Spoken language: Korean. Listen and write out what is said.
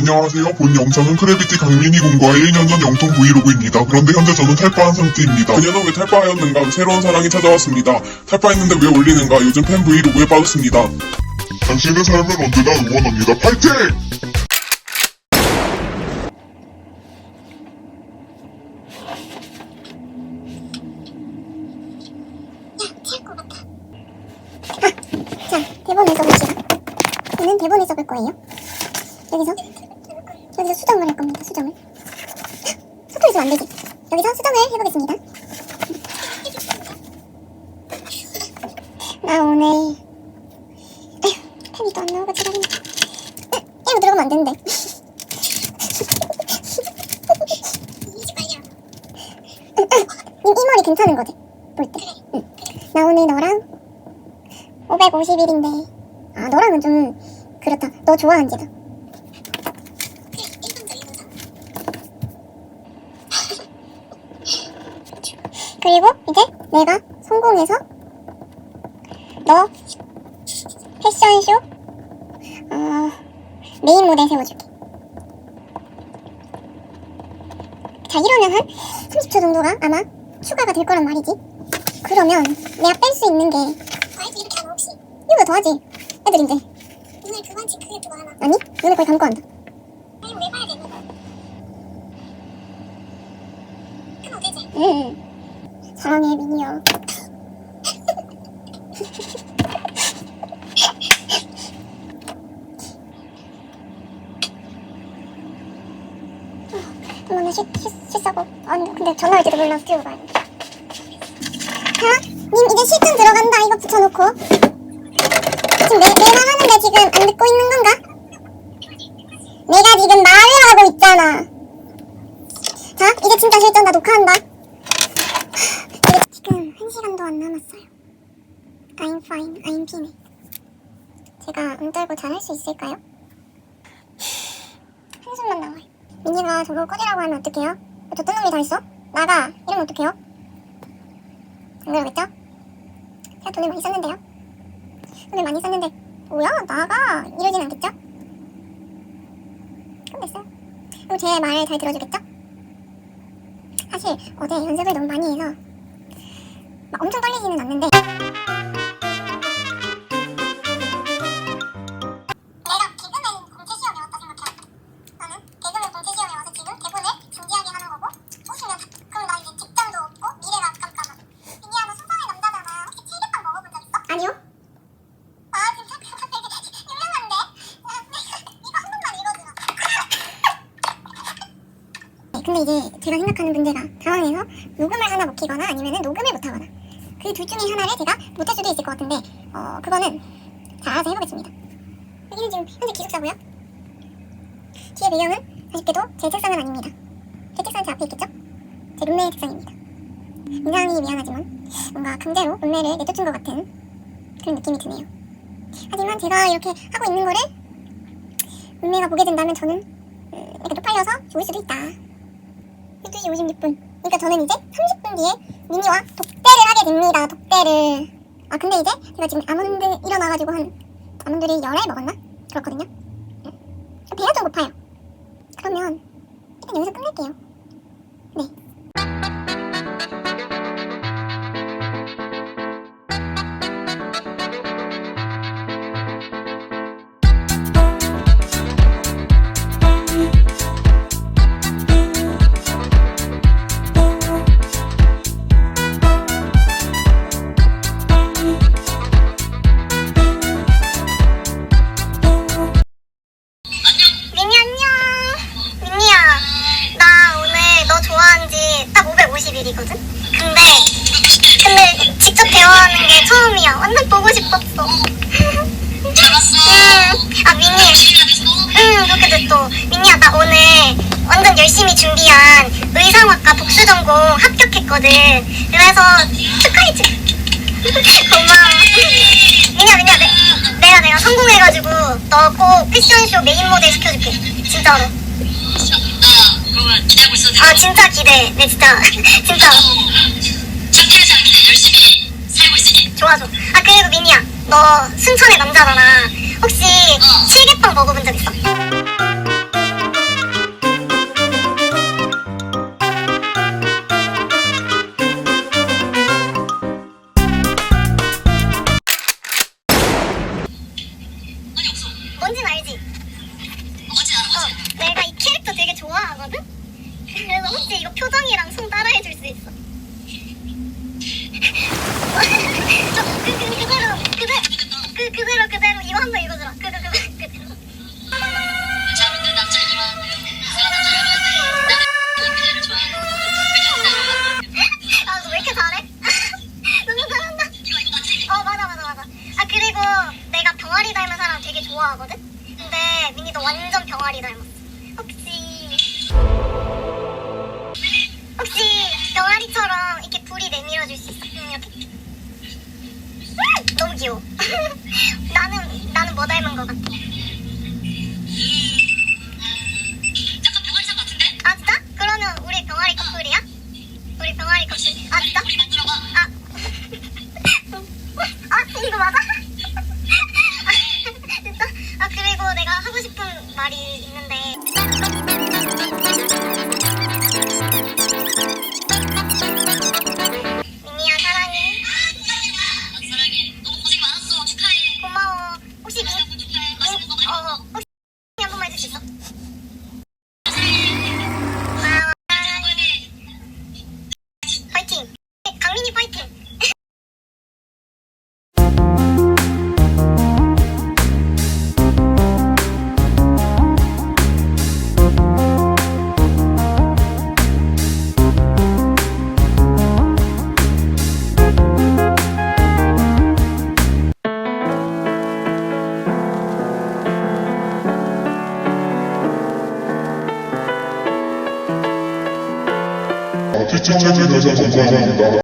안녕하세요. 본 영상은 크래비티 강민희 군과의 1년 전 영통 브이로그입니다. 그런데 현재 저는 탈바한 상태입니다. 그녀는 왜 탈바하였는가? 새로운 사랑이 찾아왔습니다. 탈바했는데 왜 올리는가? 요즘 팬 브이로그에 빠졌습니다. 당신의 삶은 언제나 응원합니다. 파이팅! 자, 대본을 써봅시다. 저는 대본을 써볼 거예요. 여기서, 여기서 수정을 할 겁니다, 수정을. 서툴 있으면 안 되지. 여기서 수정을 해보겠습니다. 나 오늘, 펜이 또 안 나오고 지랄이네. 으, 이거 들어가면 안 되는데. 이, 이 머리 괜찮은 거지? 볼 때. 응. 나 오늘 너랑 550일인데 아 너랑은 좀 그렇다 너 좋아한지다 그리고 이제 내가 성공해서 너 패션쇼 어, 메인 무대 세워줄게 자 이러면 한 30초 정도가 아마 추가가 될 거란 말이지 그러면 내가 뺄 수 있는 게 과일도 이렇게 하나 혹시 이거 더 하지. 애들 이제. 눈을 그만치 크게 뜨고 하나 아니? 눈을 거의 감고 한다. 되지 응, 응. 사랑해, 미니야. 어머나, 씻, 씻, 씻자고. 아니, 근데 전화 올지도 몰라서 들고 가야 돼. 자, 님, 이제 실전 들어간다. 이거 붙여놓고. 지금 내, 내가 하는데 지금 안 듣고 있는 건가? 내가 지금 말을 하고 있잖아. 자, 이제 진짜 실전 다 녹화한다. 지금 한 시간도 안 남았어요. I'm fine, I'm fine. 제가 응 떨고 잘할 수 있을까요? 한숨만 나와요. 민니가 저보고 꺼지라고 하면 어떡해요? 저뜬 놈이 다 있어? 나가! 이러면 어떡해요? 안 그러겠죠? 제가 돈을 많이 썼는데요. 돈을 많이 썼는데 뭐야? 나가! 이러진 않겠죠? 그럼 됐어요. 그리고 제말잘 들어주겠죠? 사실 어제 연습을 너무 많이 해서 막 엄청 떨리지는 않는데. 근데 이제 제가 생각하는 문제가 당황해서 녹음을 하나 못 키거나 아니면 녹음을 못 하거나 그 둘 중에 하나를 제가 못할 수도 있을 것 같은데 어 그거는 자 알아서 해보겠습니다. 여기는 지금 현재 기숙사고요. 뒤에 배경은 아쉽게도 제 책상은 아닙니다. 제 책상 제 앞에 있겠죠? 제 룸메의 책상입니다. 굉장히 미안하지만 뭔가 강제로 룸메를 내쫓은 것 같은 그런 느낌이 드네요. 하지만 제가 이렇게 하고 있는 거를 룸메가 보게 된다면 저는 음, 이렇게 쪽팔려서 죽을 수도 있다. 12시 56분. 그러니까 저는 이제 30분 뒤에 미니와 독대를 하게 됩니다. 독대를. 아 근데 이제 제가 지금 아몬드 일어나가지고 한 아몬드를 열알 먹었나? 그렇거든요. 응. 배가 좀 고파요. 그러면 일단 여기서 끝낼게요. 네. 51이거든? 근데, 근데 직접 대화하는 게 처음이야. 완전 보고 싶었어. 응. 아, 미니. 응, 그렇게 됐어. 미니야, 아, 나 오늘 완전 열심히 준비한 의상학과 복수 전공 합격했거든. 그래서 축하해줘. 고마워. 미니야, 미니야, 내가 내가 성공해가지고 너 꼭 패션쇼 메인 모델 시켜줄게. 진짜로. 아, 그러면 기대하고 있어도 돼. 아 진짜 네 진짜 진짜 창피하지 않게 열심히 살고 있을게. 좋아 좋아 아 그리고 민희야 너 순천의 남자잖아 혹시 어. 칠계빵 먹어본 적 있어? 誰? 닮았지요. 나는 나는 뭐 닮은 것 같아? Titulando da